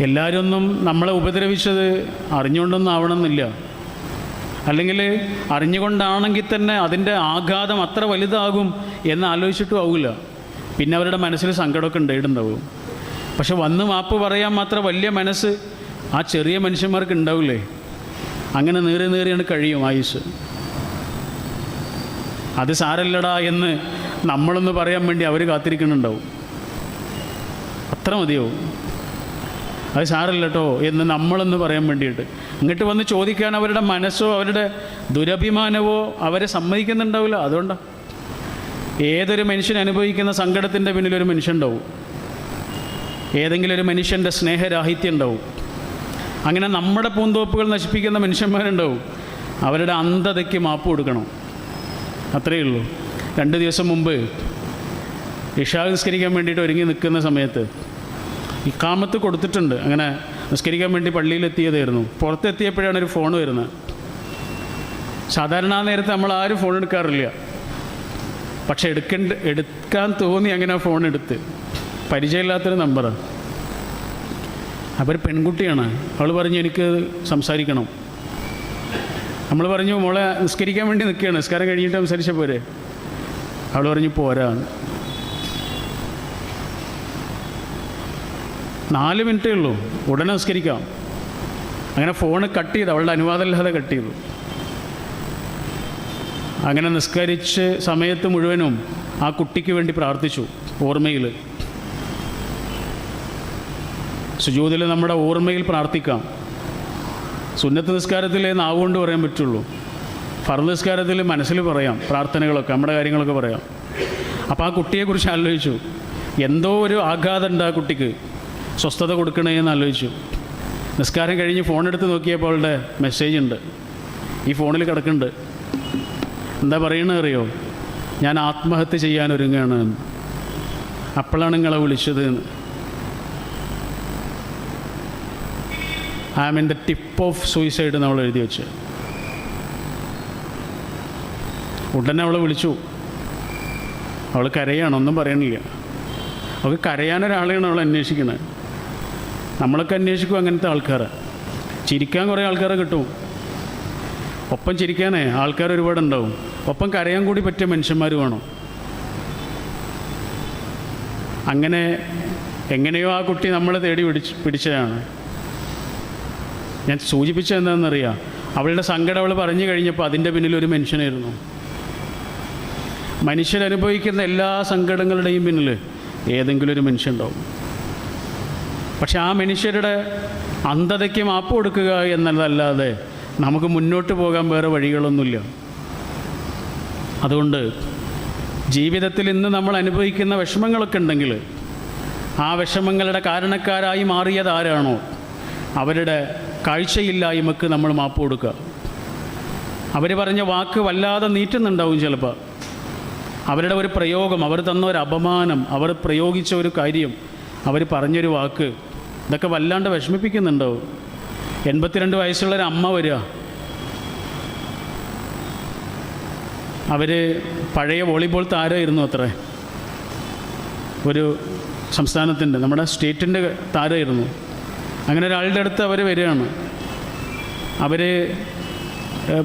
എല്ലാവരും ഒന്നും നമ്മളെ ഉപദ്രവിച്ചത് അറിഞ്ഞുകൊണ്ടൊന്നും ആവണമെന്നില്ല അല്ലെങ്കിൽ അറിഞ്ഞുകൊണ്ടാണെങ്കിൽ തന്നെ അതിന്റെ ആഘാതം അത്ര വലുതാകും എന്ന് ആലോചിച്ചിട്ടും ആവില്ല. പിന്നെ അവരുടെ മനസ്സിൽ സങ്കടമൊക്കെ ഉണ്ടായിട്ടുണ്ടാവും. പക്ഷെ വന്ന് മാപ്പ് പറയാൻ മാത്രം വലിയ മനസ്സ് ആ ചെറിയ മനുഷ്യന്മാർക്ക് ഉണ്ടാവില്ലേ? അങ്ങനെ നേറി നേറിയാണ് കഴിയും ആയുസ്. അത് സാരല്ലടാ എന്ന് നമ്മളൊന്ന് പറയാൻ വേണ്ടി അവർ കാത്തിരിക്കുന്നുണ്ടാവും. അത്ര മതിയാവും. അത് സാറില്ല കേട്ടോ എന്ന് നമ്മളെന്ന് പറയാൻ വേണ്ടിയിട്ട്. ഇങ്ങോട്ട് വന്ന് ചോദിക്കാൻ അവരുടെ മനസ്സോ അവരുടെ ദുരഭിമാനമോ അവരെ സമ്മതിക്കുന്നുണ്ടാവില്ല. അതുകൊണ്ടാണ് ഏതൊരു മനുഷ്യൻ അനുഭവിക്കുന്ന സങ്കടത്തിന്റെ മനുഷ്യൻ ഉണ്ടാവും ഏതെങ്കിലും ഒരു മനുഷ്യന്റെ സ്നേഹരാഹിത്യം ഉണ്ടാവും അങ്ങനെ നമ്മുടെ പൂന്തോപ്പുകൾ നശിപ്പിക്കുന്ന മനുഷ്യന്മാരുണ്ടാവും. അവരുടെ അന്ധതയ്ക്ക് മാപ്പ് കൊടുക്കണം. അത്രയേ ഉള്ളൂ. രണ്ട് ദിവസം മുമ്പ് ഇഷാ നിസ്കരിക്കാൻ വേണ്ടിയിട്ട് ഒരുങ്ങി നിൽക്കുന്ന സമയത്ത് ഇക്കാമത്ത് കൊടുത്തിട്ടുണ്ട്. അങ്ങനെ നിസ്കരിക്കാൻ വേണ്ടി പള്ളിയിലെത്തിയതായിരുന്നു. പുറത്തെത്തിയപ്പോഴാണ് ഒരു ഫോൺ വരുന്നത്. സാധാരണ നേരത്തെ നമ്മൾ ആരും ഫോൺ എടുക്കാറില്ല. പക്ഷെ എടുക്കേണ്ട എടുക്കാൻ തോന്നി അങ്ങനെ ഫോൺ എടുത്ത്. പരിചയമില്ലാത്തൊരു അപ്പോൾ ഒരു പെൺകുട്ടിയാണ്. അവൾ പറഞ്ഞു എനിക്ക് സംസാരിക്കണം. നമ്മൾ പറഞ്ഞു മോളെ നിസ്കരിക്കാൻ വേണ്ടി നിൽക്കുകയാണ്. നിസ്കാരം കഴിഞ്ഞിട്ട് സംസാരിച്ച പോരെ. അവൾ പറഞ്ഞു പോരാ. നാല് മിനിറ്റേ ഉള്ളൂ. ഉടനെ നിസ്കരിക്കാം. അങ്ങനെ ഫോൺ കട്ട് ചെയ്ത് അവളുടെ അനുവാദമില്ലാതെ കട്ട് ചെയ്തു. അങ്ങനെ നിസ്കരിച്ച് സമയത്ത് മുഴുവനും ആ കുട്ടിക്ക് വേണ്ടി പ്രാർത്ഥിച്ചു ഓർമ്മയിൽ സുജൂതിൽ നമ്മുടെ ഓർമ്മയിൽ പ്രാർത്ഥിക്കാം. സുന്നത്ത് നിസ്കാരത്തിലേ നാവുകൊണ്ട് പറയാൻ പറ്റുള്ളൂ. ഫർദ് നിസ്കാരത്തിൽ മനസ്സിൽ പറയാം പ്രാർത്ഥനകളൊക്കെ നമ്മുടെ കാര്യങ്ങളൊക്കെ പറയാം. അപ്പോൾ ആ കുട്ടിയെക്കുറിച്ച് ആലോചിച്ചു. എന്തോ ഒരു ആഘാതം ഉണ്ട് ആ കുട്ടിക്ക്. സ്വസ്ഥത കൊടുക്കണേ എന്ന് ആലോചിച്ചു. നിസ്കാരം കഴിഞ്ഞ് ഫോൺ എടുത്ത് നോക്കിയപ്പോൾ അവളുടെ മെസ്സേജ് ഉണ്ട്. ഈ ഫോണിൽ കിടക്കുന്നുണ്ട്. എന്താ പറയണത് അറിയോ? ഞാൻ ആത്മഹത്യ ചെയ്യാൻ ഒരുങ്ങുകയാണ്. അപ്പോഴാണ് നിങ്ങളെ വിളിച്ചത് I am in the tip of suicide നമ്മൾ എഴുതി വെച്ച്. ഉടനെ അവളെ വിളിച്ചു. അവൾ കരയാണ് ഒന്നും പറയണില്ല. അവൾക്ക് കരയാനൊരാളെയാണ് അവൾ അന്വേഷിക്കുന്നത്. നമ്മളൊക്കെ അന്വേഷിക്കും അങ്ങനത്തെ ആൾക്കാരെ. ചിരിക്കാൻ കുറേ ആൾക്കാരെ കിട്ടും. ഒപ്പം ചിരിക്കാനേ ആൾക്കാർ ഒരുപാടുണ്ടാവും ഒപ്പം കരയാൻ കൂടി പറ്റിയ മനുഷ്യന്മാർ വേണം. അങ്ങനെ എങ്ങനെയോ ആ കുട്ടി നമ്മളെ തേടി പിടിച്ച് പിടിച്ചതാണ്. ഞാൻ സൂചിപ്പിച്ചത് എന്താണെന്നറിയാം? അവളുടെ സങ്കടം അവൾ പറഞ്ഞു കഴിഞ്ഞപ്പോൾ അതിന്റെ പിന്നിൽ ഒരു മനുഷ്യനായിരുന്നു. മനുഷ്യരനുഭവിക്കുന്ന എല്ലാ സങ്കടങ്ങളുടെയും പിന്നിൽ ഏതെങ്കിലും ഒരു മനുഷ്യനുണ്ടാവും പക്ഷെ ആ മനുഷ്യരുടെ അന്ധതയ്ക്ക് മാപ്പ് കൊടുക്കുക എന്നതല്ലാതെ നമുക്ക് മുന്നോട്ട് പോകാൻ വേറെ വഴികളൊന്നുമില്ല. അതുകൊണ്ട് ജീവിതത്തിൽ ഇന്ന് നമ്മൾ അനുഭവിക്കുന്ന വിഷമങ്ങളൊക്കെ ഉണ്ടെങ്കിൽ ആ വിഷമങ്ങളുടെ കാരണക്കാരായി മാറിയത് ആരാണോ അവരുടെ കാഴ്ചയില്ലായ്മക്ക് നമ്മൾ മാപ്പ് കൊടുക്കുക. അവർ പറഞ്ഞ വാക്ക് വല്ലാതെ നീറ്റുന്നുണ്ടാവും ചിലപ്പോൾ അവരുടെ ഒരു പ്രയോഗം അവർ തന്ന ഒരു അപമാനം അവർ പ്രയോഗിച്ച ഒരു കാര്യം അവർ പറഞ്ഞൊരു വാക്ക് ഇതൊക്കെ വല്ലാണ്ട് വിഷമിപ്പിക്കുന്നുണ്ടോ എൺപത്തിരണ്ട് വയസ്സുള്ള ഒരു അമ്മ വരിക. അവർ പഴയ വോളിബോൾ താരമായിരുന്നു അത്രേ. ഒരു സംസ്ഥാനത്തിന്റെ നമ്മുടെ സ്റ്റേറ്റിന്റെ താരമായിരുന്നു. അങ്ങനെ ഒരാളുടെ അടുത്ത് അവർ വരികയാണ്. അവർ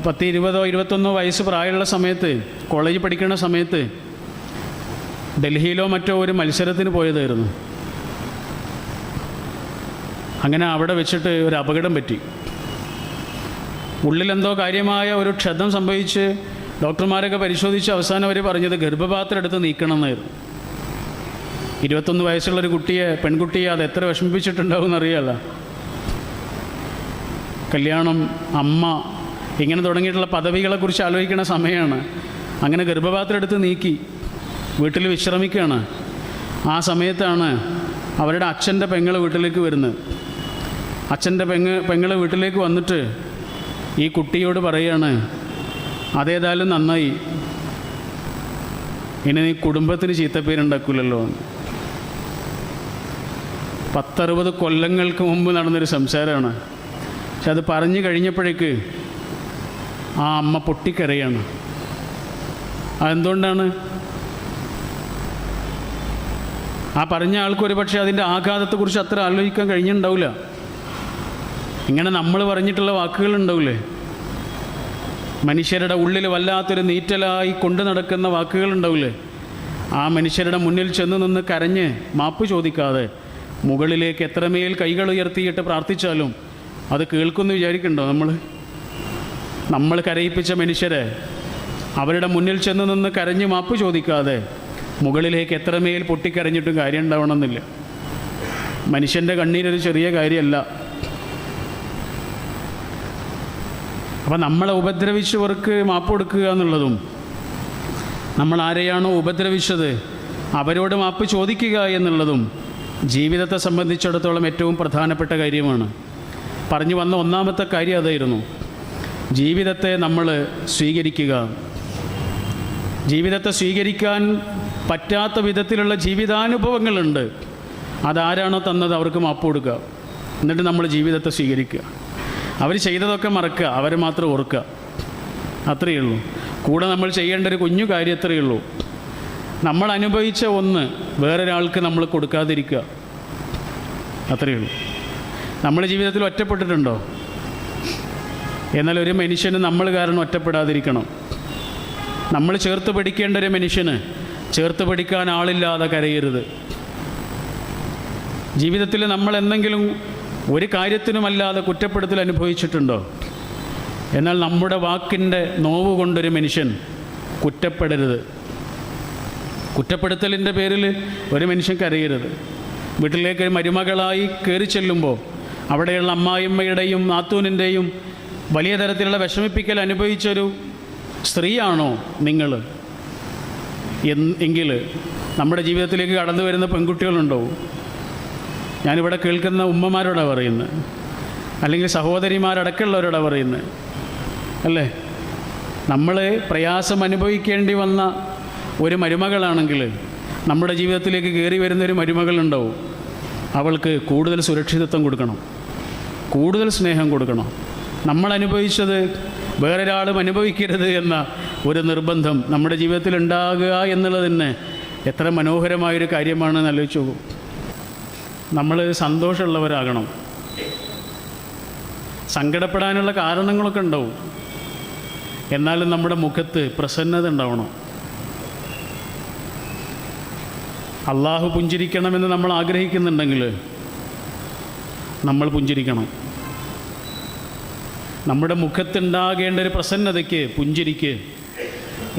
പത്ത് ഇരുപതോ ഇരുപത്തൊന്നോ വയസ്സ് പ്രായമുള്ള സമയത്ത് കോളേജ് പഠിക്കുന്ന സമയത്ത് ഡൽഹിയിലോ മറ്റോ ഒരു മത്സരത്തിന് പോയതായിരുന്നു. അങ്ങനെ അവിടെ വെച്ചിട്ട് ഒരു അപകടം പറ്റി. ഉള്ളിലെന്തോ കാര്യമായ ഒരു ക്ഷതം സംഭവിച്ച് ഡോക്ടർമാരൊക്കെ പരിശോധിച്ച് അവസാനം അവർ പറഞ്ഞത് ഗർഭപാത്രം എടുത്ത് നീക്കണം എന്നായിരുന്നു. ഇരുപത്തൊന്ന് വയസ്സുള്ള ഒരു കുട്ടിയെ പെൺകുട്ടിയെ അത് എത്ര വിഷമിപ്പിച്ചിട്ടുണ്ടാവും എന്നറിയാമല്ലോ കല്യാണം അമ്മ ഇങ്ങനെ തുടങ്ങിയിട്ടുള്ള പദവികളെക്കുറിച്ച് ആലോചിക്കുന്ന സമയമാണ് അങ്ങനെ ഗർഭപാത്രം എടുത്ത് നീക്കി വീട്ടിൽ വിശ്രമിക്കുകയാണ് ആ സമയത്താണ് അവരുടെ അച്ഛന്റെ പെങ്ങൾ വീട്ടിലേക്ക് വരുന്നത്. അച്ഛന്റെ പെങ്ങ് പെങ്ങളെ വീട്ടിലേക്ക് വന്നിട്ട് ഈ കുട്ടിയോട് പറയാണ് അതേതായാലും നന്നായി. ഇനി നീ കുടുംബത്തിന് ചീത്തപ്പേരുണ്ടാക്കില്ലല്ലോ പത്തറുപത് കൊല്ലങ്ങൾക്ക് മുമ്പ് നടന്നൊരു സംസാരമാണ്. പക്ഷെ അത് പറഞ്ഞു കഴിഞ്ഞപ്പോഴേക്ക് ആ അമ്മ പൊട്ടിക്കരയാണ്. അതെന്തുകൊണ്ടാണ്? ആ പറഞ്ഞ ആൾക്ക് പക്ഷേ അതിന്റെ ആഘാതത്തെക്കുറിച്ച് അത്ര ആലോചിക്കാൻ കഴിഞ്ഞിട്ടുണ്ടാവില്ല. ഇങ്ങനെ നമ്മൾ പറഞ്ഞിട്ടുള്ള വാക്കുകൾ ഉണ്ടാവില്ലേ മനുഷ്യരുടെ ഉള്ളിൽ വല്ലാത്തൊരു നീറ്റലായി കൊണ്ടു നടക്കുന്ന വാക്കുകൾ ഉണ്ടാവില്ലേ ആ മനുഷ്യരുടെ മുന്നിൽ ചെന്ന് നിന്ന് കരഞ്ഞ് മാപ്പ് ചോദിക്കാതെ മുകളിലേക്ക് എത്രമേൽ കൈകൾ ഉയർത്തിയിട്ട് പ്രാർത്ഥിച്ചാലും അത് കേൾക്കുമെന്ന് വിചാരിക്കണ്ടോ നമ്മൾ? നമ്മൾ കരയിപ്പിച്ച മനുഷ്യരെ അവരുടെ മുന്നിൽ ചെന്ന് നിന്ന് കരഞ്ഞ് മാപ്പ് ചോദിക്കാതെ മുകളിലേക്ക് എത്രമേൽ പൊട്ടിക്കരഞ്ഞിട്ടും കാര്യം ഉണ്ടാവണമെന്നില്ല. മനുഷ്യന്റെ കണ്ണീരൊരു ചെറിയ കാര്യമല്ല. അപ്പം നമ്മളെ ഉപദ്രവിച്ചവർക്ക് മാപ്പ് കൊടുക്കുക എന്നുള്ളതും നമ്മൾ ആരെയാണോ ഉപദ്രവിച്ചത് അവരോട് മാപ്പ് ചോദിക്കുക എന്നുള്ളതും ജീവിതത്തെ സംബന്ധിച്ചിടത്തോളം ഏറ്റവും പ്രധാനപ്പെട്ട കാര്യമാണ്. പറഞ്ഞു വന്ന ഒന്നാമത്തെ കാര്യം അതായിരുന്നു. ജീവിതത്തെ നമ്മൾ സ്വീകരിക്കുക. ജീവിതത്തെ സ്വീകരിക്കാൻ പറ്റാത്ത വിധത്തിലുള്ള ജീവിതാനുഭവങ്ങളുണ്ട്. അതാരാണോ തന്നത് അവർക്ക് മാപ്പ് കൊടുക്കുക. എന്നിട്ട് നമ്മൾ ജീവിതത്തെ സ്വീകരിക്കുക. അവർ ചെയ്തതൊക്കെ മറക്കുക അവർ മാത്രം ഓർക്കുക. അത്രയേ ഉള്ളൂ. കൂടെ നമ്മൾ ചെയ്യേണ്ട ഒരു കുഞ്ഞു കാര്യം അത്രയേ ഉള്ളൂ. നമ്മൾ അനുഭവിച്ച ഒന്ന് വേറൊരാൾക്ക് നമ്മൾ കൊടുക്കാതിരിക്കുക. അത്രയേ ഉള്ളൂ. നമ്മുടെ ജീവിതത്തിൽ ഒറ്റപ്പെട്ടിട്ടുണ്ടോ? എന്നാൽ ഒരു മനുഷ്യന് നമ്മൾ കാരണം ഒറ്റപ്പെടാതിരിക്കണം. നമ്മൾ ചേർത്ത് പിടിക്കേണ്ട ഒരു മനുഷ്യന് ചേർത്ത് പിടിക്കാൻ ആളില്ലാതെ കരയരുത്. ജീവിതത്തിൽ നമ്മൾ എന്തെങ്കിലും ഒരു കാര്യത്തിനുമല്ലാതെ കുറ്റപ്പെടുത്തൽ അനുഭവിച്ചിട്ടുണ്ടോ? എന്നാൽ നമ്മുടെ വാക്കിന്റെ നോവ് കൊണ്ടൊരു മനുഷ്യൻ കുറ്റപ്പെടരുത്. കുറ്റപ്പെടുത്തലിന്റെ പേരിൽ ഒരു മനുഷ്യൻ കരയരുത്. വീട്ടിലേക്ക് മരുമകളായി കയറി ചെല്ലുമ്പോൾ അവിടെയുള്ള അമ്മായിമ്മയുടെയും നാത്തൂനിന്റെയും വലിയ തരത്തിലുള്ള വിഷമിപ്പിക്കൽ അനുഭവിച്ചൊരു സ്ത്രീയാണോ നിങ്ങൾ? എങ്കിൽ നമ്മുടെ ജീവിതത്തിലേക്ക് കടന്നു വരുന്ന പെൺകുട്ടികളുണ്ടോ? ഞാനിവിടെ കേൾക്കുന്ന ഉമ്മമാരോടാണ് പറയുന്നത് അല്ലെങ്കിൽ സഹോദരിമാരടക്കമുള്ളവരോടാണ് പറയുന്നത് അല്ലേ? നമ്മൾ പ്രയാസം അനുഭവിക്കേണ്ടി വന്ന ഒരു മരുമകളാണെങ്കിൽ നമ്മുടെ ജീവിതത്തിലേക്ക് കയറി വരുന്ന ഒരു മരുമകളുണ്ടാവും. അവൾക്ക് കൂടുതൽ സുരക്ഷിതത്വം കൊടുക്കണം. കൂടുതൽ സ്നേഹം കൊടുക്കണം. നമ്മൾ അനുഭവിച്ചത് വേറൊരാളും അനുഭവിക്കരുത് എന്ന ഒരു നിർബന്ധം നമ്മുടെ ജീവിതത്തിൽ ഉണ്ടാകുക എന്നുള്ളത് തന്നെ എത്ര മനോഹരമായൊരു കാര്യമാണെന്ന് ആലോചിച്ചു നമ്മൾ സന്തോഷമുള്ളവരാകണം. സങ്കടപ്പെടാനുള്ള കാരണങ്ങളൊക്കെ ഉണ്ടാവും. എന്നാലും നമ്മുടെ മുഖത്ത് പ്രസന്നത ഉണ്ടാവണം. അള്ളാഹു പുഞ്ചിരിക്കണമെന്ന് നമ്മൾ ആഗ്രഹിക്കുന്നുണ്ടെങ്കിൽ നമ്മൾ പുഞ്ചിരിക്കണം. നമ്മുടെ മുഖത്തുണ്ടാകേണ്ട ഒരു പ്രസന്നതയ്ക്ക് പുഞ്ചിരിക്ക്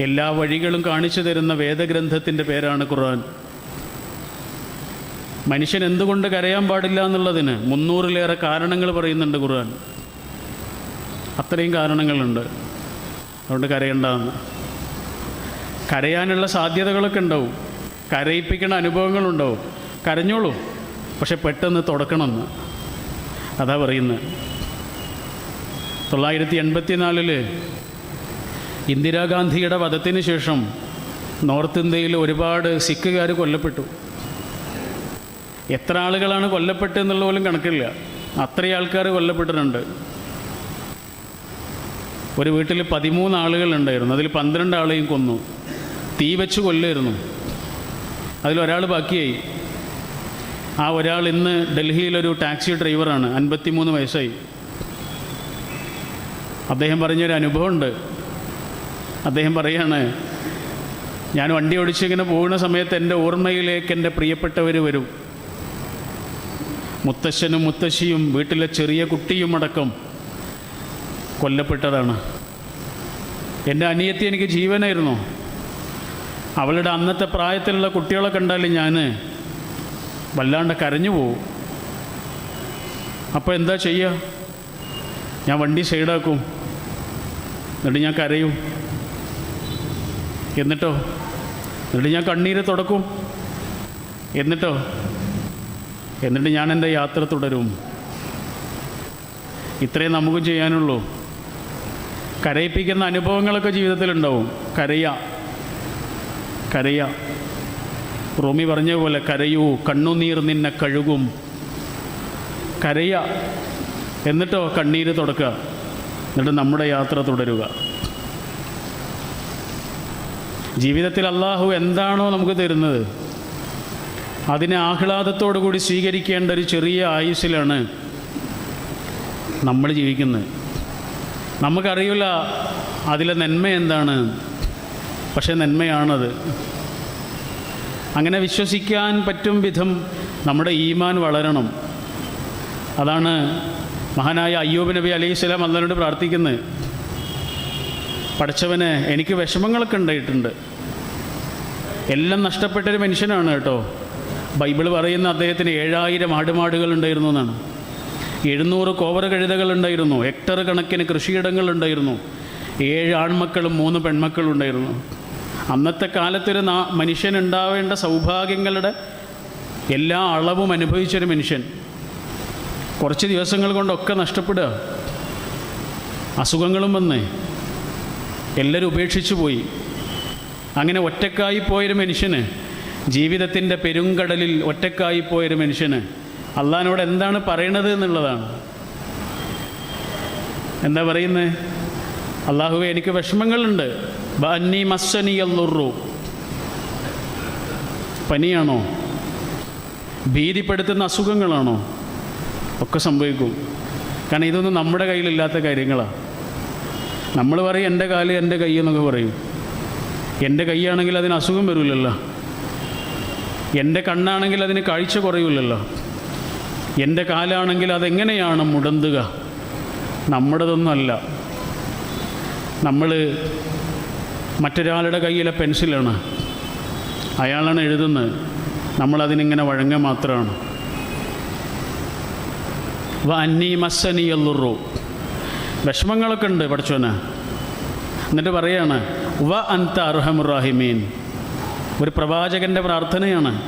എല്ലാ വഴികളും കാണിച്ചു തരുന്ന വേദഗ്രന്ഥത്തിന്റെ പേരാണ് ഖുർആൻ. മനുഷ്യൻ എന്തുകൊണ്ട് കരയാൻ പാടില്ല എന്നുള്ളതിന് മുന്നൂറിലേറെ കാരണങ്ങൾ പറയുന്നുണ്ട് ഖുർആൻ. അത്രയും കാരണങ്ങളുണ്ട്. അതുകൊണ്ട് കരയണ്ടെന്ന്. കരയാനുള്ള സാധ്യതകളൊക്കെ ഉണ്ടാവും. കരയിപ്പിക്കുന്ന അനുഭവങ്ങളുണ്ടാവും. കരഞ്ഞോളൂ. പക്ഷെ പെട്ടെന്ന് തുടക്കണമെന്ന്. അതാ പറയുന്നത് തൊള്ളായിരത്തി എൺപത്തിനാലിൽ ഇന്ദിരാഗാന്ധിയുടെ വധത്തിന് ശേഷം നോർത്ത് ഇന്ത്യയിൽ ഒരുപാട് സിഖുകാർ കൊല്ലപ്പെട്ടു. എത്ര ആളുകളാണ് കൊല്ലപ്പെട്ടെന്നുള്ള പോലും കണക്കില്ല. അത്രയും ആൾക്കാർ കൊല്ലപ്പെട്ടിട്ടുണ്ട്. ഒരു വീട്ടിൽ പതിമൂന്ന് ആളുകളുണ്ടായിരുന്നു അതിൽ പന്ത്രണ്ട് ആളെയും കൊന്നു. തീ വെച്ച് കൊല്ലായിരുന്നു അതിലൊരാൾ ബാക്കിയായി. ആ ഒരാൾ ഇന്ന് ഡൽഹിയിലൊരു ടാക്സി ഡ്രൈവറാണ്. അൻപത്തിമൂന്ന് വയസ്സായി. അദ്ദേഹം പറഞ്ഞൊരു അനുഭവമുണ്ട്. അദ്ദേഹം പറയാണ് ഞാൻ വണ്ടി ഓടിച്ചിങ്ങനെ പോകുന്ന സമയത്ത് എന്റെ ഓർമ്മയിലേക്ക് എന്റെ പ്രിയപ്പെട്ടവർ വരും. മുത്തശ്ശനും മുത്തശ്ശിയും വീട്ടിലെ ചെറിയ കുട്ടിയും അടക്കം കൊല്ലപ്പെട്ടതാണ്. എന്റെ അനിയത്തി എനിക്ക് ജീവനായിരുന്നു. അവളുടെ അന്നത്തെ പ്രായത്തിലുള്ള കുട്ടികളെ കണ്ടാൽ ഞാൻ വല്ലാണ്ട് കരഞ്ഞു പോവും. അപ്പോൾ എന്താ ചെയ്യുക? ഞാൻ വണ്ടി സൈഡാക്കും. എന്നിട്ട് ഞാൻ കരയും. എന്നിട്ടോ? എന്നിട്ട് ഞാൻ കണ്ണീര് തുടക്കും. എന്നിട്ടോ? എന്നിട്ട് ഞാൻ എന്റെ യാത്ര തുടരും. ഇത്രയും നമുക്ക് ചെയ്യാനുള്ളൂ. കരയിപ്പിക്കുന്ന അനുഭവങ്ങളൊക്കെ ജീവിതത്തിലുണ്ടാവും. കരയ. കരയ. റോമി പറഞ്ഞ പോലെ കരയൂ കണ്ണുനീർ നിന്നെ കഴുകും. കരയ. എന്നിട്ടോ കണ്ണീര് തുടക്കുക. എന്നിട്ട് നമ്മുടെ യാത്ര തുടരുക. ജീവിതത്തിൽ അള്ളാഹു എന്താണോ നമുക്ക് തരുന്നത്? അതിനെ ആഹ്ലാദത്തോടു കൂടി സ്വീകരിക്കേണ്ട ഒരു ചെറിയ ആയുസ്സിലാണ് നമ്മൾ ജീവിക്കുന്നത്. നമുക്കറിയില്ല അതിലെ നന്മ എന്താണ് പക്ഷേ നന്മയാണത്. അങ്ങനെ വിശ്വസിക്കാൻ പറ്റും വിധം നമ്മുടെ ഈമാൻ വളരണം. അതാണ് മഹാനായ അയ്യൂബ് നബി അലൈഹി സ്വലാം അന്നലോട് പ്രാർത്ഥിക്കുന്നത്. പഠിച്ചവന് എനിക്ക് വിഷമങ്ങളൊക്കെ ഉണ്ടായിട്ടുണ്ട്. എല്ലാം നഷ്ടപ്പെട്ടൊരു മനുഷ്യനാണ് കേട്ടോ. ബൈബിൾ പറയുന്ന അദ്ദേഹത്തിന് ഏഴായിരം ആടുമാടുകൾ ഉണ്ടായിരുന്നു എന്നാണ്. എഴുന്നൂറ് കോവർ കഴുതകൾ ഉണ്ടായിരുന്നു. ഹെക്ടർ കണക്കിന് കൃഷിയിടങ്ങൾ ഉണ്ടായിരുന്നു. ഏഴ് ആൺമക്കളും മൂന്ന് പെൺമക്കളും ഉണ്ടായിരുന്നു. അന്നത്തെ കാലത്തൊരു നാ മനുഷ്യൻ ഉണ്ടാവേണ്ട സൗഭാഗ്യങ്ങളുടെ എല്ലാ അളവും അനുഭവിച്ചൊരു മനുഷ്യൻ. കുറച്ച് ദിവസങ്ങൾ കൊണ്ടൊക്കെ നഷ്ടപ്പെടുക. അസുഖങ്ങളും വന്ന് എല്ലാവരും ഉപേക്ഷിച്ചു പോയി. അങ്ങനെ ഒറ്റക്കായി പോയൊരു മനുഷ്യന് ജീവിതത്തിന്റെ പെരുങ്കടലിൽ ഒറ്റക്കായി പോയൊരു മനുഷ്യന് അള്ളഹാനോട് എന്താണ് പറയണത് എന്നുള്ളതാണ്. എന്താ പറയുന്നത് അള്ളാഹുവെ എനിക്ക് വിഷമങ്ങളുണ്ട്. ബന്നി മസ്സനി അല്ലുറു പനിയാണോ? ഭീതിപ്പെടുത്തുന്ന അസുഖങ്ങളാണോ? ഒക്കെ സംഭവിക്കും. കാരണം ഇതൊന്നും നമ്മുടെ കയ്യിലില്ലാത്ത കാര്യങ്ങളാണ് നമ്മൾ പറയും എന്റെ കാൽ എന്റെ കൈ എന്നൊക്കെ പറയും. എന്റെ കൈയാണെങ്കിൽ അതിന് അസുഖം വരില്ലല്ലോ. എന്റെ കണ്ണാണെങ്കിൽ അതിന് കാഴ്ച കുറയില്ലല്ലോ എന്റെ കാലാണെങ്കിൽ അതെങ്ങനെയാണ് മുടന്തുക? നമ്മുടേതൊന്നുമല്ല. നമ്മൾ മറ്റൊരാളുടെ കയ്യിലെ പെൻസിലാണ്. അയാളാണ് എഴുതുന്നത്. നമ്മളതിനിങ്ങനെ വഴങ്ങ മാത്രമാണ്. വ അന്നി മസ്സനി എല്ലുറു വിഷമങ്ങളൊക്കെ ഉണ്ട് പഠിച്ചോന് എന്നിട്ട് പറയാണ് വ അന്ത അർഹമുറാഹിമീൻ. ഒരു പ്രവാചകന്റെ പ്രാർത്ഥനയാണ്.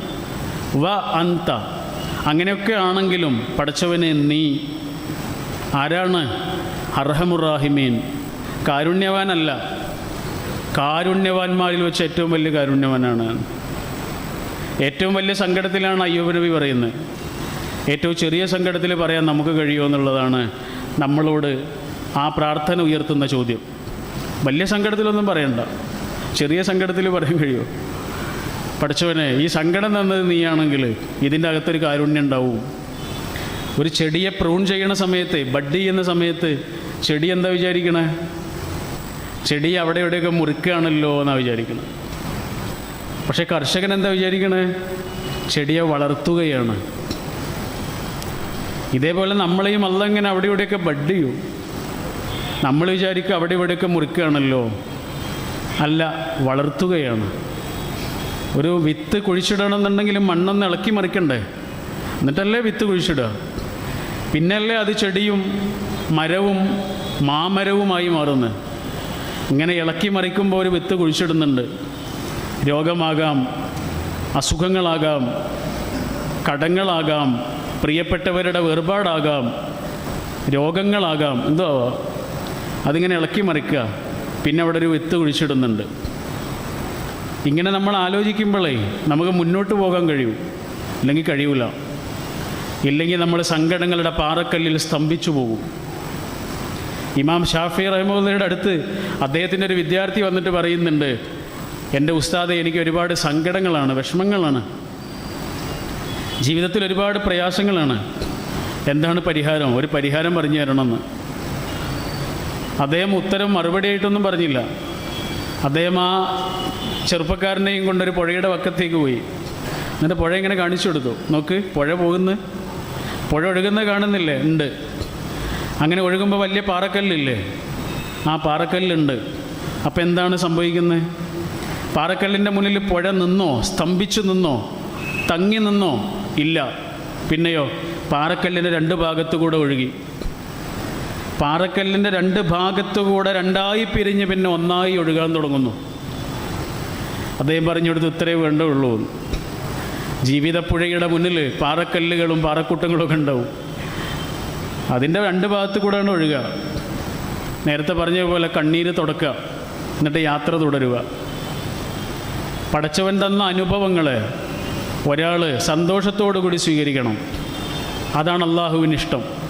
വ അന്ത. അങ്ങനെയൊക്കെ ആണെങ്കിലും പഠിച്ചവനെ നീ ആരാണ്? അർഹമുറാഹിമീൻ. കാരുണ്യവാനല്ല. കാരുണ്യവാന്മാരിൽ വെച്ച് ഏറ്റവും വലിയ കാരുണ്യവാനാണ്. ഏറ്റവും വലിയ സങ്കടത്തിലാണ് അയ്യൂബ് നബി പറയുന്നത്. ഏറ്റവും ചെറിയ സങ്കടത്തിൽ പറയാൻ നമുക്ക് കഴിയുമോ എന്നുള്ളതാണ് നമ്മളോട് ആ പ്രാർത്ഥന ഉയർത്തുന്ന ചോദ്യം. വലിയ സങ്കടത്തിലൊന്നും പറയണ്ട. ചെറിയ സങ്കടത്തിൽ പറയാൻ കഴിയുമോ? പഠിച്ചവനെ ഈ സങ്കടം തന്നത് നീയാണെങ്കിൽ ഇതിന്റെ അകത്തൊരു കാരുണ്യം ഉണ്ടാവും. ഒരു ചെടിയെ പ്രൂൺ ചെയ്യണ സമയത്ത് ബഡ് ചെയ്യുന്ന സമയത്ത് ചെടി എന്താ വിചാരിക്കണേ? ചെടി അവിടെ ഇവിടെയൊക്കെ മുറുക്കുകയാണല്ലോ എന്നാണ് വിചാരിക്കുന്നത് പക്ഷേ കർഷകൻ എന്താ വിചാരിക്കണേ? ചെടിയെ വളർത്തുകയാണ്. ഇതേപോലെ നമ്മളെയും അല്ല ഇങ്ങനെ അവിടെ ഇവിടെയൊക്കെ ബഡ് ചെയ്യും. നമ്മൾ വിചാരിക്കും അവിടെ ഇവിടെയൊക്കെ മുറിക്കുകയാണല്ലോ. അല്ല വളർത്തുകയാണ്. ഒരു വിത്ത് കുഴിച്ചിടണമെന്നുണ്ടെങ്കിലും മണ്ണൊന്ന് ഇളക്കി മറിക്കണ്ടേ? എന്നിട്ടല്ലേ വിത്ത് കുഴിച്ചിടുക? പിന്നല്ലേ അത് ചെടിയും മരവും മാമരവുമായി മാറുന്നത് ഇങ്ങനെ ഇളക്കി മറിക്കുമ്പോൾ ഒരു വിത്ത് കുഴിച്ചിടുന്നുണ്ട്. രോഗമാകാം അസുഖങ്ങളാകാം കടങ്ങളാകാം പ്രിയപ്പെട്ടവരുടെ വേർപാടാകാം രോഗങ്ങളാകാം. എന്തോ. അതിങ്ങനെ ഇളക്കി മറിക്കുക. പിന്നെ അവിടെ ഒരു വിത്ത് കുഴിച്ചിടുന്നുണ്ട്. ഇങ്ങനെ നമ്മൾ ആലോചിക്കുമ്പോഴേ നമുക്ക് മുന്നോട്ട് പോകാൻ കഴിയും. അല്ലെങ്കിൽ കഴിയൂല. ഇല്ലെങ്കിൽ നമ്മൾ സങ്കടങ്ങളുടെ പാറക്കല്ലിൽ സ്തംഭിച്ചു പോകും. ഇമാം ഷാഫി റഹ്മുള്ളയുടെ അടുത്ത് അദ്ദേഹത്തിന്റെ ഒരു വിദ്യാർത്ഥി വന്നിട്ട് പറയുന്നുണ്ട് എന്റെ ഉസ്താദെ എനിക്ക് ഒരുപാട് സങ്കടങ്ങളാണ് വിഷമങ്ങളാണ്. ജീവിതത്തിൽ ഒരുപാട് പ്രയാസങ്ങളാണ്. എന്താണ് പരിഹാരം? ഒരു പരിഹാരം പറഞ്ഞു തരണമെന്ന്. അദ്ദേഹം ഉത്തരം മറുപടിയായിട്ടൊന്നും പറഞ്ഞില്ല. അദ്ദേഹം ആ ചെറുപ്പക്കാരനെയും കൊണ്ടൊരു പുഴയുടെ വക്കത്തേക്ക് പോയി. എന്നിട്ട് പുഴ ഇങ്ങനെ കാണിച്ചു കൊടുത്തു. നോക്ക് പുഴ പോകുന്ന. പുഴ ഒഴുകുന്നത് കാണുന്നില്ലേ? ഉണ്ട്. അങ്ങനെ ഒഴുകുമ്പോൾ വലിയ പാറക്കല്ലില്ലേ? ആ പാറക്കല്ലുണ്ട്. അപ്പോൾ എന്താണ് സംഭവിക്കുന്നത് പാറക്കല്ലിന്റെ മുന്നിൽ പുഴ നിന്നോ? സ്തംഭിച്ചു നിന്നോ? തങ്ങി നിന്നോ? ഇല്ല. പിന്നെയോ പാറക്കല്ലിന്റെ രണ്ട് ഭാഗത്തു കൂടെ ഒഴുകി. പാറക്കല്ലിന്റെ രണ്ട് ഭാഗത്തു കൂടെ രണ്ടായി പിരിഞ്ഞ് പിന്നെ ഒന്നായി ഒഴുകാൻ തുടങ്ങുന്നു. അദ്ദേഹം പറഞ്ഞു കൊടുത്ത് ഉത്തരവ് വേണ്ടുള്ളൂ. ജീവിതപ്പുഴയുടെ മുന്നിൽ പാറക്കല്ലുകളും പാറക്കൂട്ടങ്ങളും ഒക്കെ ഉണ്ടാവും. അതിന്റെ രണ്ട് ഭാഗത്ത് കൂടെയാണ് ഒഴുകുക. നേരത്തെ പറഞ്ഞ പോലെ കണ്ണീര് തുടക്കുക. എന്നിട്ട് യാത്ര തുടരുക. പടച്ചവൻ തന്ന അനുഭവങ്ങൾ ഒരാൾ സന്തോഷത്തോടു കൂടി സ്വീകരിക്കണം. അതാണ് അള്ളാഹുവിന് ഇഷ്ടം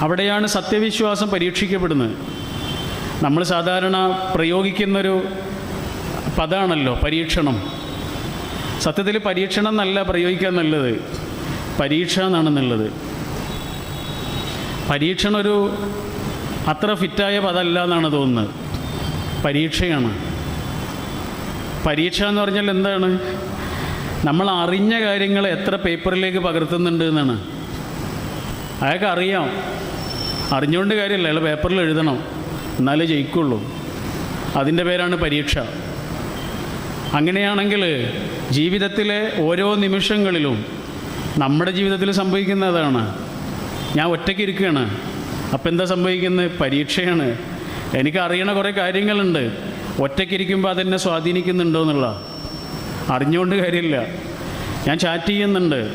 അവിടെയാണ് സത്യവിശ്വാസം പരീക്ഷിക്കപ്പെടുന്നത്. നമ്മൾ സാധാരണ പ്രയോഗിക്കുന്നൊരു പദമാണല്ലോ പരീക്ഷണം. സത്യത്തിൽ പരീക്ഷണം എന്നല്ല പ്രയോഗിക്കാൻ നല്ലത്. പരീക്ഷ എന്നാണ് നല്ലത്. പരീക്ഷണം ഒരു അത്ര ഫിറ്റായ പദമല്ല എന്നാണ് തോന്നുന്നത്. പരീക്ഷയാണ്. പരീക്ഷ എന്ന് പറഞ്ഞാൽ എന്താണ്? നമ്മൾ അറിഞ്ഞ കാര്യങ്ങൾ എത്ര പേപ്പറിലേക്ക് പകർത്തുന്നുണ്ട് എന്നാണ്. അയാൾക്ക് അറിയാം. അറിഞ്ഞുകൊണ്ട് കാര്യമില്ല അയാൾ പേപ്പറിൽ എഴുതണം. എന്നാലേ ജയിക്കുള്ളൂ. അതിന്റെ പേരാണ് പരീക്ഷ. അങ്ങനെയാണെങ്കിൽ ജീവിതത്തിലെ ഓരോ നിമിഷങ്ങളിലും നമ്മുടെ ജീവിതത്തിൽ സംഭവിക്കുന്നതാണ് ഞാൻ ഒറ്റയ്ക്ക് ഇരിക്കുകയാണ്. അപ്പം എന്താ സംഭവിക്കുന്നത്? പരീക്ഷയാണ്. എനിക്കറിയണ കുറേ കാര്യങ്ങളുണ്ട്. ഒറ്റയ്ക്കിരിക്കുമ്പോൾ അതെന്നെ സ്വാധീനിക്കുന്നുണ്ടോ എന്നുള്ള. അറിഞ്ഞുകൊണ്ട് കാര്യമില്ല. ഞാൻ ചാറ്റ് ചെയ്യുന്നുണ്ട്.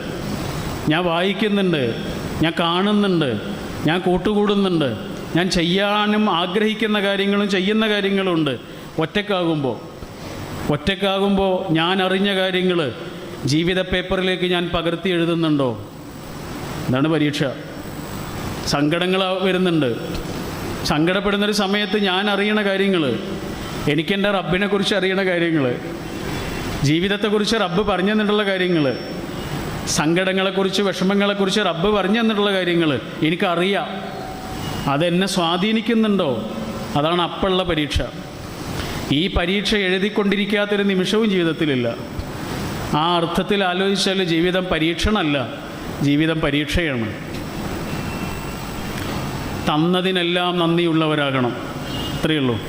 ഞാൻ വായിക്കുന്നുണ്ട്. ഞാൻ കാണുന്നുണ്ട്. ഞാൻ കൂട്ടുകൂടുന്നുണ്ട്. ഞാൻ ചെയ്യാനും ആഗ്രഹിക്കുന്ന കാര്യങ്ങളും ചെയ്യുന്ന കാര്യങ്ങളും ഉണ്ട് ഒറ്റക്കാകുമ്പോൾ ഒറ്റക്കാകുമ്പോൾ ഞാൻ അറിഞ്ഞ കാര്യങ്ങൾ ജീവിത പേപ്പറിലേക്ക് ഞാൻ പകർത്തി എഴുതുന്നുണ്ടോ? ഇതാണ് പരീക്ഷ. സങ്കടങ്ങൾ വരുന്നുണ്ട്. സങ്കടപ്പെടുന്നൊരു സമയത്ത് ഞാൻ അറിയണ കാര്യങ്ങൾ എനിക്കെന്റെ റബ്ബിനെക്കുറിച്ച് അറിയണ കാര്യങ്ങൾ ജീവിതത്തെക്കുറിച്ച് റബ്ബ് പറഞ്ഞു തന്നിട്ടുള്ള കാര്യങ്ങൾ സങ്കടങ്ങളെക്കുറിച്ച് വിഷമങ്ങളെക്കുറിച്ച് റബ്ബ് പറഞ്ഞു തന്നിട്ടുള്ള കാര്യങ്ങൾ എനിക്കറിയാം. അതെന്നെ സ്വാധീനിക്കുന്നുണ്ടോ? അതാണ് അപ്പുള്ള പരീക്ഷ. ഈ പരീക്ഷ എഴുതിക്കൊണ്ടിരിക്കാത്തൊരു നിമിഷവും ജീവിതത്തിലില്ല. ആ അർത്ഥത്തിൽ ആലോചിച്ചാൽ ജീവിതം പരീക്ഷണമല്ല ജീവിതം പരീക്ഷയാണ്. തന്നതിനെല്ലാം നന്ദിയുള്ളവരാകണം. അത്രയേ ഉള്ളൂ.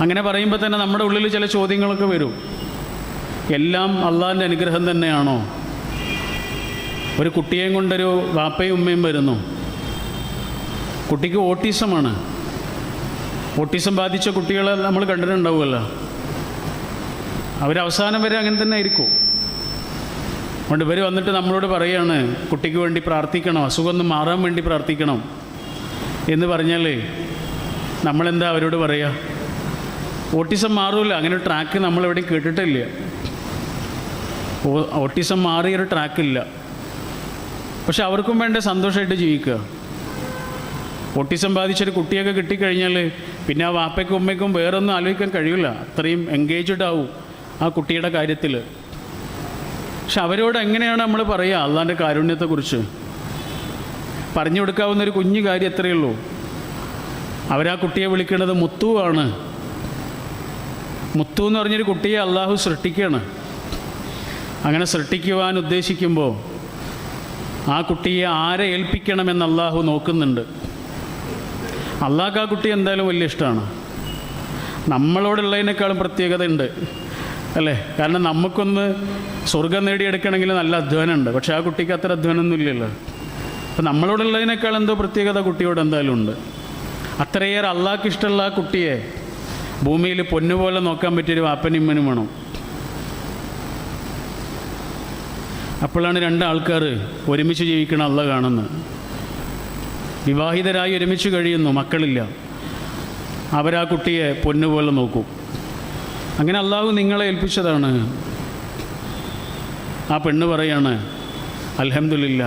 അങ്ങനെ പറയുമ്പോൾ തന്നെ നമ്മുടെ ഉള്ളിൽ ചില ചോദ്യങ്ങളൊക്കെ വരും. എല്ലാം അള്ളാഹിന്റെ അനുഗ്രഹം തന്നെയാണോ? ഒരു കുട്ടിയെയും കൊണ്ടൊരു വാപ്പയും ഉമ്മയും വരുന്നു. കുട്ടിക്ക് ഓട്ടീസമാണ്. ഓട്ടിസം ബാധിച്ച കുട്ടികളെ നമ്മൾ കണ്ടിട്ടുണ്ടാവുമല്ലോ. അവരവസാനം വരെ അങ്ങനെ തന്നെ ആയിരിക്കും. അതുകൊണ്ട് ഇവർ വന്നിട്ട് നമ്മളോട് പറയുകയാണ് കുട്ടിക്ക് വേണ്ടി പ്രാർത്ഥിക്കണം അസുഖം ഒന്ന് മാറാൻ വേണ്ടി പ്രാർത്ഥിക്കണം എന്ന് പറഞ്ഞാൽ നമ്മളെന്താ അവരോട് പറയുക ഓട്ടിസം മാറൂല. അങ്ങനെ ട്രാക്ക് നമ്മളെവിടെയും കേട്ടിട്ടില്ല. ഓട്ടിസം മാറിയൊരു ട്രാക്കില്ല പക്ഷെ അവർക്കും വേണ്ട സന്തോഷമായിട്ട് ജീവിക്കുക. ഓട്ടിസം ബാധിച്ചൊരു കുട്ടിയൊക്കെ കിട്ടിക്കഴിഞ്ഞാൽ പിന്നെ ആ വാപ്പയ്ക്കും ഉമ്മയ്ക്കും വേറൊന്നും ആലോചിക്കാൻ കഴിയില്ല. അത്രയും എൻഗേജ്ഡ് ആവും ആ കുട്ടിയുടെ കാര്യത്തിൽ പക്ഷെ അവരോട് എങ്ങനെയാണ് നമ്മൾ പറയുക? അള്ളാന്റെ കാരുണ്യത്തെക്കുറിച്ച്. പറഞ്ഞു കൊടുക്കാവുന്ന ഒരു കുഞ്ഞു കാര്യം എത്രയേ ഉള്ളൂ. അവരാ കുട്ടിയെ വിളിക്കുന്നത് മുത്തുവാണ്. മുത്തു എന്ന് പറഞ്ഞൊരു കുട്ടിയെ അള്ളാഹു സൃഷ്ടിക്കുകയാണ് അങ്ങനെ സൃഷ്ടിക്കുവാൻ ഉദ്ദേശിക്കുമ്പോൾ ആ കുട്ടിയെ ആരെ ഏൽപ്പിക്കണമെന്ന് അള്ളാഹു നോക്കുന്നുണ്ട്. അള്ളാഹ് ആ കുട്ടി എന്തായാലും വലിയ ഇഷ്ടമാണ്. നമ്മളോടുള്ളതിനേക്കാളും പ്രത്യേകത ഉണ്ട്. അല്ലേ? കാരണം നമുക്കൊന്ന് സ്വർഗം നേടിയെടുക്കണമെങ്കിൽ നല്ല അധ്വാനമുണ്ട്. പക്ഷേ ആ കുട്ടിക്ക് അത്ര അധ്വാനമൊന്നും ഇല്ലല്ലോ. അപ്പം നമ്മളോടുള്ളതിനേക്കാൾ എന്തോ പ്രത്യേകത കുട്ടിയോട് എന്തായാലും ഉണ്ട്. അത്രയേറെ അള്ളാഹ്ക്ക് ഇഷ്ടമുള്ള ആ കുട്ടിയെ ഭൂമിയിൽ പൊന്നുപോലെ നോക്കാൻ പറ്റിയൊരു വാപ്പനിമ്മനും വേണം. അപ്പോഴാണ് രണ്ടാൾക്കാർ ഒരുമിച്ച് ജീവിക്കണ അല്ല കാണുന്നത്. വിവാഹിതരായി ഒരുമിച്ച് കഴിയുന്നു മക്കളില്ല. അവരാ കുട്ടിയെ പൊന്നുപോലെ നോക്കും. അങ്ങനെ അള്ളാഹു നിങ്ങളെ ഏൽപ്പിച്ചതാണ്. ആ പെണ്ണ് പറയാണ് അലഹമില്ല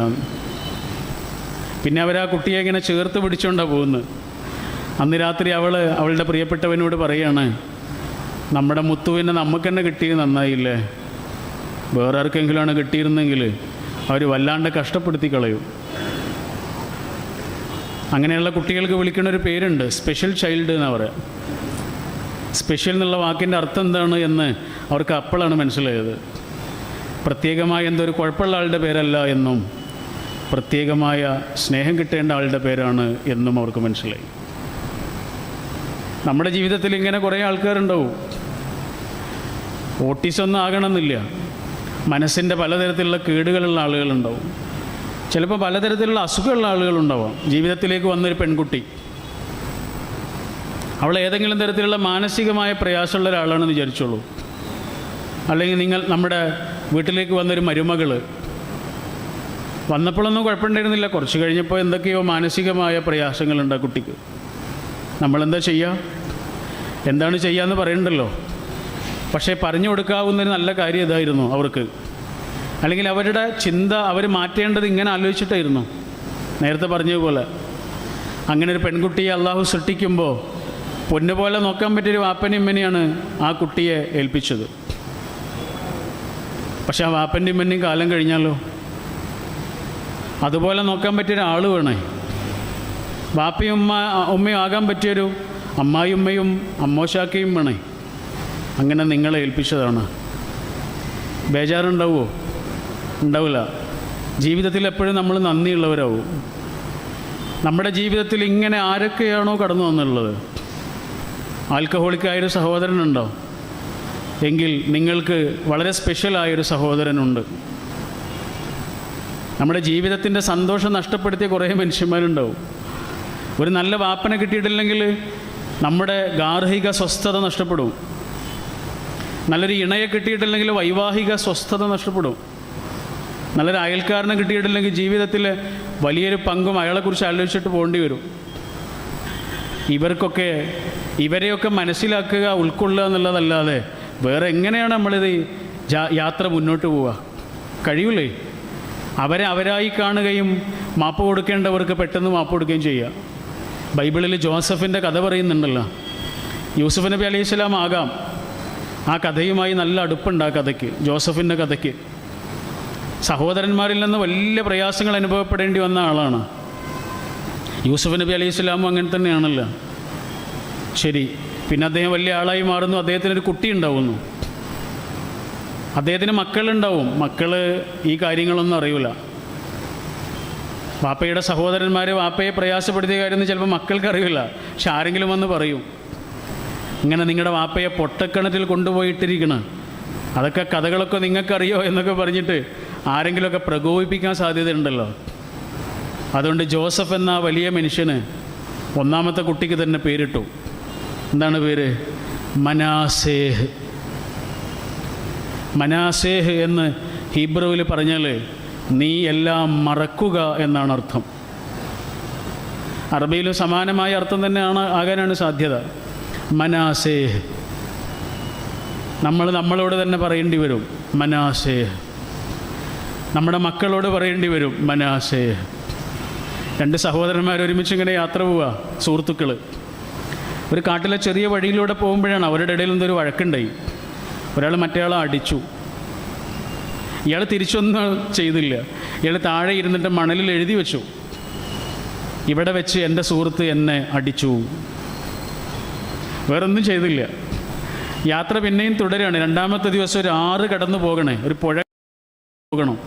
പിന്നെ അവരാ കുട്ടിയെ ഇങ്ങനെ ചേർത്ത് പിടിച്ചുകൊണ്ടാണ് പോകുന്നത്. അന്ന് രാത്രി അവൾ അവളുടെ പ്രിയപ്പെട്ടവനോട് പറയാണ് നമ്മുടെ മുത്തുവിനെ നമുക്ക് തന്നെ കിട്ടിയത് നന്നായില്ലേ? വേറെ ആർക്കെങ്കിലുമാണ് കിട്ടിയിരുന്നെങ്കിൽ അവർ വല്ലാണ്ട് കഷ്ടപ്പെടുത്തി കളയും. അങ്ങനെയുള്ള കുട്ടികൾക്ക് വിളിക്കുന്ന ഒരു പേരുണ്ട് സ്പെഷ്യൽ ചൈൽഡ് എന്നാണ് പറയുക സ്പെഷ്യൽ എന്നുള്ള വാക്കിന്റെ അർത്ഥം എന്താണ് എന്ന് അവർക്ക് അപ്പോഴാണ് മനസ്സിലായത്. പ്രത്യേകമായ എന്തൊരു കുഴപ്പമുള്ള ആളുടെ പേരല്ല എന്നും പ്രത്യേകമായ സ്നേഹം കിട്ടേണ്ട ആളുടെ പേരാണ് എന്നും അവർക്ക് മനസ്സിലായി. നമ്മുടെ ജീവിതത്തിൽ ഇങ്ങനെ കുറേ ആൾക്കാരുണ്ടാവും. ഓട്ടീസ് ഒന്നും ആകണമെന്നില്ല. മനസ്സിന്റെ പലതരത്തിലുള്ള കേടുകളുള്ള ആളുകളുണ്ടാവും. ചിലപ്പോൾ പലതരത്തിലുള്ള അസുഖമുള്ള ആളുകളുണ്ടാവാം. ജീവിതത്തിലേക്ക് വന്നൊരു പെൺകുട്ടി. അവൾ ഏതെങ്കിലും തരത്തിലുള്ള മാനസികമായ പ്രയാസമുള്ള ഒരാളാണെന്ന് വിചാരിച്ചോളൂ. അല്ലെങ്കിൽ നിങ്ങൾ നമ്മുടെ വീട്ടിലേക്ക് വന്നൊരു മരുമകൾ വന്നപ്പോഴൊന്നും കുഴപ്പമുണ്ടായിരുന്നില്ല. കുറച്ച് കഴിഞ്ഞപ്പോൾ എന്തൊക്കെയോ മാനസികമായ പ്രയാസങ്ങളുണ്ട് ആ കുട്ടിക്ക്. നമ്മളെന്താ ചെയ്യുക എന്താണ് ചെയ്യുക ചെയ്യാന്ന് പറയണ്ടല്ലോ. പക്ഷേ പറഞ്ഞു കൊടുക്കാവുന്ന ഒരു നല്ല കാര്യം ഇതായിരുന്നു അവർക്ക്. അല്ലെങ്കിൽ അവരുടെ ചിന്ത അവർ മാറ്റേണ്ടത് ഇങ്ങനെ ആലോചിച്ചിട്ടായിരുന്നു. നേരത്തെ പറഞ്ഞതുപോലെ. അങ്ങനെ ഒരു പെൺകുട്ടിയെ അള്ളാഹു സൃഷ്ടിക്കുമ്പോൾ പൊന്നുപോലെ നോക്കാൻ പറ്റിയൊരു വാപ്പനും ഇമ്മനെയാണ് ആ കുട്ടിയെ ഏൽപ്പിച്ചത്. പക്ഷെ ആ വാപ്പന്റെ ഉമ്മന്റെയും കാലം കഴിഞ്ഞാലോ? അതുപോലെ നോക്കാൻ പറ്റിയൊരു ആൾ വേണേ. വാപ്പയും ഉമ്മ ഉമ്മയും ആകാൻ പറ്റിയൊരു അമ്മായും ഉമ്മയും അമ്മോശാക്കയും വേണേ. അങ്ങനെ നിങ്ങളെ ഏൽപ്പിച്ചതാണ്. ബേജാറുണ്ടാവുമോ ഉണ്ടാവില്ല. ജീവിതത്തിൽ എപ്പോഴും നമ്മൾ നന്ദിയുള്ളവരാവും. നമ്മുടെ ജീവിതത്തിൽ ഇങ്ങനെ ആരൊക്കെയാണോ കടന്നു വന്നുള്ളത് ആൽക്കഹോളിക്കായൊരു സഹോദരനുണ്ടോ? എങ്കിൽ നിങ്ങൾക്ക് വളരെ സ്പെഷ്യലായൊരു സഹോദരനുണ്ട്. നമ്മുടെ ജീവിതത്തിന്റെ സന്തോഷം നഷ്ടപ്പെടുത്തിയ കുറേ മനുഷ്യന്മാരുണ്ടാവും. ഒരു നല്ല വാപ്പനെ കിട്ടിയിട്ടില്ലെങ്കിൽ നമ്മുടെ ഗാർഹിക സ്വസ്ഥത നഷ്ടപ്പെടും. നല്ലൊരു ഇണയെ കിട്ടിയിട്ടില്ലെങ്കിൽ വൈവാഹിക സ്വസ്ഥത നഷ്ടപ്പെടും. നല്ലൊരു അയൽക്കാരനെ കിട്ടിയിട്ടില്ലെങ്കിൽ ജീവിതത്തിൽ വലിയൊരു പങ്കും അയാളെക്കുറിച്ച് ആലോചിച്ചിട്ട് പോകേണ്ടി വരും. ഇവർക്കൊക്കെ ഇവരെയൊക്കെ മനസ്സിലാക്കുക ഉൾക്കൊള്ളുക എന്നുള്ളതല്ലാതെ വേറെ എങ്ങനെയാണ് നമ്മളിത് യാത്ര മുന്നോട്ട് പോവുക? കഴിയൂലേ? അവരെ അവരായി കാണുകയും മാപ്പ് കൊടുക്കേണ്ടവർക്ക് പെട്ടെന്ന് മാപ്പ് കൊടുക്കുകയും ചെയ്യുക. ബൈബിളിൽ ജോസഫിന്റെ കഥ പറയുന്നുണ്ടല്ലോ. യൂസുഫ് നബി അലൈഹി സ്വലാം ആകാം. ആ കഥയുമായി നല്ല അടുപ്പുണ്ട് ആ കഥയ്ക്ക് ജോസഫിന്റെ കഥയ്ക്ക്. സഹോദരന്മാരിൽ നിന്ന് വലിയ പ്രയാസങ്ങൾ അനുഭവപ്പെടേണ്ടി വന്ന ആളാണ്. യൂസഫ് നബി അലൈഹി സ്വലാമും അങ്ങനെ തന്നെയാണല്ലോ. ശരി പിന്നെ അദ്ദേഹം വലിയ ആളായി മാറുന്നു അദ്ദേഹത്തിനൊരു കുട്ടി ഉണ്ടാവുന്നു. അദ്ദേഹത്തിന് മക്കളുണ്ടാവും. മക്കൾ ഈ കാര്യങ്ങളൊന്നും അറിയില്ല വാപ്പയുടെ സഹോദരന്മാർ വാപ്പയെ പ്രയാസപ്പെടുത്തിയ കാര്യമൊന്നും ചിലപ്പോൾ മക്കൾക്ക് അറിയില്ല പക്ഷെ ആരെങ്കിലും വന്ന് പറയും ഇങ്ങനെ നിങ്ങളുടെ വാപ്പയെ പൊട്ടക്കിണറ്റിൽ കൊണ്ടുപോയിട്ടിരിക്കണം. അതൊക്കെ കഥകളൊക്കെ നിങ്ങൾക്കറിയോ എന്നൊക്കെ പറഞ്ഞിട്ട് ആരെങ്കിലുമൊക്കെ പ്രകോപിപ്പിക്കാൻ സാധ്യതയുണ്ടല്ലോ. അതുകൊണ്ട് ജോസഫ് എന്ന വലിയ മനുഷ്യന് ഒന്നാമത്തെ കുട്ടിക്ക് തന്നെ പേരിട്ടു. എന്താണ് പേര്? മനാസേഹ്. മനാസേഹ് എന്ന് ഹീബ്രുവിൽ പറഞ്ഞാൽ നീ എല്ലാം മറക്കുക എന്നാണ് അർത്ഥം. അറബിയിലും സമാനമായ അർത്ഥം തന്നെയാണ് ആകാനാണ് സാധ്യത. മനാസേഹ് നമ്മൾ നമ്മളോട് തന്നെ പറയേണ്ടി വരും മനാസേഹ് നമ്മുടെ മക്കളോട് പറയേണ്ടി വരും മനാസേഹ് രണ്ട് സഹോദരന്മാർ ഒരുമിച്ച് ഇങ്ങനെ യാത്ര പോവുക സുഹൃത്തുക്കൾ ഒരു കാട്ടിലെ ചെറിയ വഴിയിലൂടെ പോകുമ്പോഴാണ് അവരുടെ ഇടയിൽ എന്തൊരു വഴക്കുണ്ടായി. ഒരാൾ മറ്റേയാളെ അടിച്ചു. ഇയാൾ തിരിച്ചൊന്നും ചെയ്തില്ല. ഇയാൾ താഴെ ഇരുന്നിട്ട് മണലിൽ എഴുതി വെച്ചു. ഇവിടെ വെച്ച് എന്റെ സുഹൃത്ത് എന്നെ അടിച്ചു. വേറൊന്നും ചെയ്തില്ല. യാത്ര പിന്നെയും തുടരുകയാണ് രണ്ടാമത്തെ ദിവസം ഒരു ആറ് കടന്നു പോകണേ. ഒരു പുഴ പോകണം.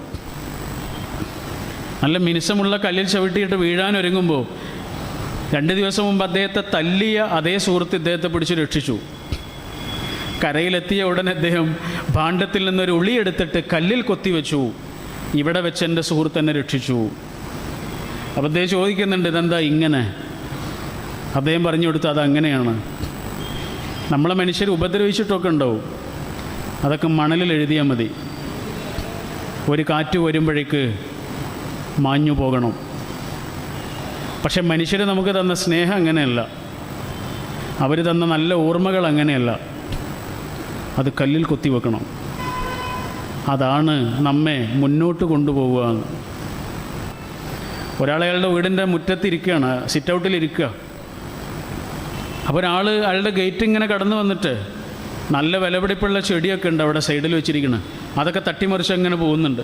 നല്ല മിനുസമുള്ള കല്ലിൽ ചവിട്ടിയിട്ട് വീഴാൻ ഒരുങ്ങുമ്പോൾ രണ്ട് ദിവസം മുമ്പ് അദ്ദേഹത്തെ തല്ലിയ അതേ സുഹൃത്ത് ഇദ്ദേഹത്തെ പിടിച്ച് രക്ഷിച്ചു. കരയിലെത്തിയ ഉടനെ അദ്ദേഹം ഭാണ്ഡത്തിൽ നിന്നൊരു ഉളി എടുത്തിട്ട് കല്ലിൽ കൊത്തിവെച്ചു ഇവിടെ വെച്ച് എന്റെ സുഹൃത്ത് എന്നെ രക്ഷിച്ചു. അപ്പോൾ അദ്ദേഹം ചോദിക്കുന്നുണ്ട് ഇതെന്താ ഇങ്ങനെ? അദ്ദേഹം പറഞ്ഞു കൊടുത്തു അതങ്ങനെയാണ്. നമ്മളെ മനുഷ്യർ ഉപദ്രവിച്ചിട്ടൊക്കെ ഉണ്ടാവും. അതൊക്കെ മണലിൽ എഴുതിയാൽ മതി. ഒരു കാറ്റ് വരുമ്പോഴേക്ക് മാഞ്ഞു പോകണം. പക്ഷെ മനുഷ്യർ നമുക്ക് തന്ന സ്നേഹം അങ്ങനെയല്ല. അവർ തന്ന നല്ല ഓർമ്മകൾ അങ്ങനെയല്ല. അത് കല്ലിൽ കൊത്തിവെക്കണം അതാണ് നമ്മെ മുന്നോട്ട് കൊണ്ടുപോവുക. ഒരാളയാളുടെ വീടിന്റെ മുറ്റത്തിരിക്കുകയാണ്. സിറ്റ് ഔട്ടിലിരിക്കുക. അപ്പോൾ ഒരാൾ അയാളുടെ ഗേറ്റ് ഇങ്ങനെ കടന്നു വന്നിട്ട് നല്ല വിലപിടിപ്പുള്ള ചെടിയൊക്കെ ഉണ്ട് അവിടെ സൈഡിൽ വെച്ചിരിക്കുന്നത് അതൊക്കെ തട്ടിമറിച്ച് അങ്ങനെ പോകുന്നുണ്ട്.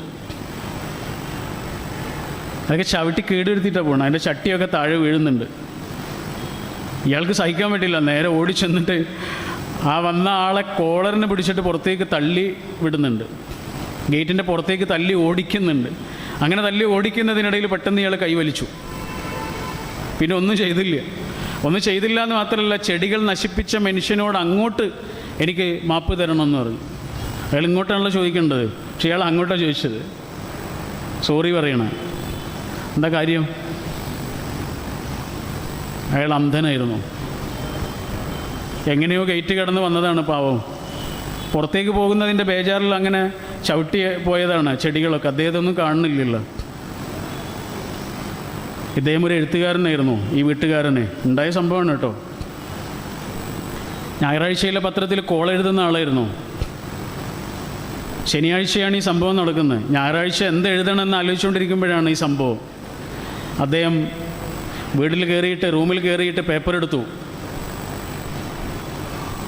അതൊക്കെ ചവിട്ടി കേടുവരുത്തിയിട്ടാണ് പോകണം അതിന്റെ ചട്ടിയൊക്കെ താഴെ വീഴുന്നുണ്ട്. ഇയാൾക്ക് സഹിക്കാൻ പറ്റില്ല. നേരെ ഓടി ചെന്നിട്ട് ആ വന്ന ആളെ കോളറിന് പിടിച്ചിട്ട് പുറത്തേക്ക് തള്ളി വിടുന്നുണ്ട്. ഗേറ്റിന്റെ പുറത്തേക്ക് തല്ലി ഓടിക്കുന്നുണ്ട്. അങ്ങനെ തല്ലി ഓടിക്കുന്നതിനിടയിൽ പെട്ടെന്ന് ഇയാൾ കൈവലിച്ചു. പിന്നെ ഒന്നും ചെയ്തില്ല. ഒന്നും ചെയ്തില്ല എന്ന് മാത്രമല്ല ചെടികൾ നശിപ്പിച്ച മനുഷ്യനോട് അങ്ങോട്ട് എനിക്ക് മാപ്പ് തരണമെന്ന് പറഞ്ഞു. അയാൾ ഇങ്ങോട്ടാണല്ലോ ചോദിക്കേണ്ടത്. പക്ഷെ അയാൾ അങ്ങോട്ടാണ് ചോദിച്ചത്. സോറി പറയണേ. എന്താ കാര്യം? അയാൾ അന്ധനായിരുന്നു. എങ്ങനെയോ ഗേറ്റ് കടന്ന് വന്നതാണ് പാവം. പുറത്തേക്ക് പോകുന്നതിന്റെ ബേജാറിൽ അങ്ങനെ ചവിട്ടി പോയതാണ് ചെടികളൊക്കെ. അദ്ദേഹത്തൊന്നും കാണുന്നില്ലല്ലോ. ഇദ്ദേഹം ഒരു എഴുത്തുകാരനായിരുന്നു ഈ വീട്ടുകാരനെ. ഉണ്ടായ സംഭവമാണ് കേട്ടോ. ഞായറാഴ്ചയിലെ പത്രത്തിൽ കോൾ എഴുതുന്ന ആളായിരുന്നു. ശനിയാഴ്ചയാണ് ഈ സംഭവം നടക്കുന്നത്. ഞായറാഴ്ച എന്ത് എഴുതണമെന്ന് ആലോചിച്ചുകൊണ്ടിരിക്കുമ്പോഴാണ് ഈ സംഭവം. അദ്ദേഹം വീട്ടിൽ കയറിയിട്ട് റൂമിൽ കയറിയിട്ട് പേപ്പർ എടുത്തു.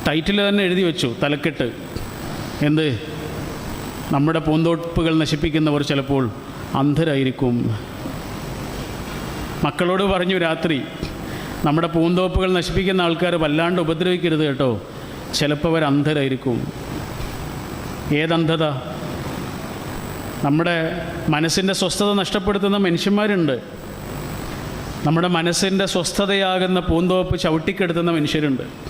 ടൈറ്റിൽ തന്നെ എഴുതി വെച്ചു തലക്കെട്ട്. എന്ത്? നമ്മുടെ പൂന്തോപ്പുകൾ നശിപ്പിക്കുന്നവർ ചിലപ്പോൾ അന്ധരായിരിക്കും. മക്കളോട് പറഞ്ഞു രാത്രി നമ്മുടെ പൂന്തോപ്പുകൾ നശിപ്പിക്കുന്ന ആൾക്കാർ വല്ലാണ്ട് ഉപദ്രവിക്കരുത് കേട്ടോ. ചിലപ്പോൾ അവർ അന്ധരായിരിക്കും. ഏതന്ധത? നമ്മുടെ മനസ്സിന്റെ സ്വസ്ഥത നഷ്ടപ്പെടുത്തുന്ന മനുഷ്യന്മാരുണ്ട്. നമ്മുടെ മനസ്സിന്റെ സ്വസ്ഥതയാകുന്ന പൂന്തോപ്പ് ചവിട്ടിക്കെടുത്തുന്ന മനുഷ്യരുണ്ട്.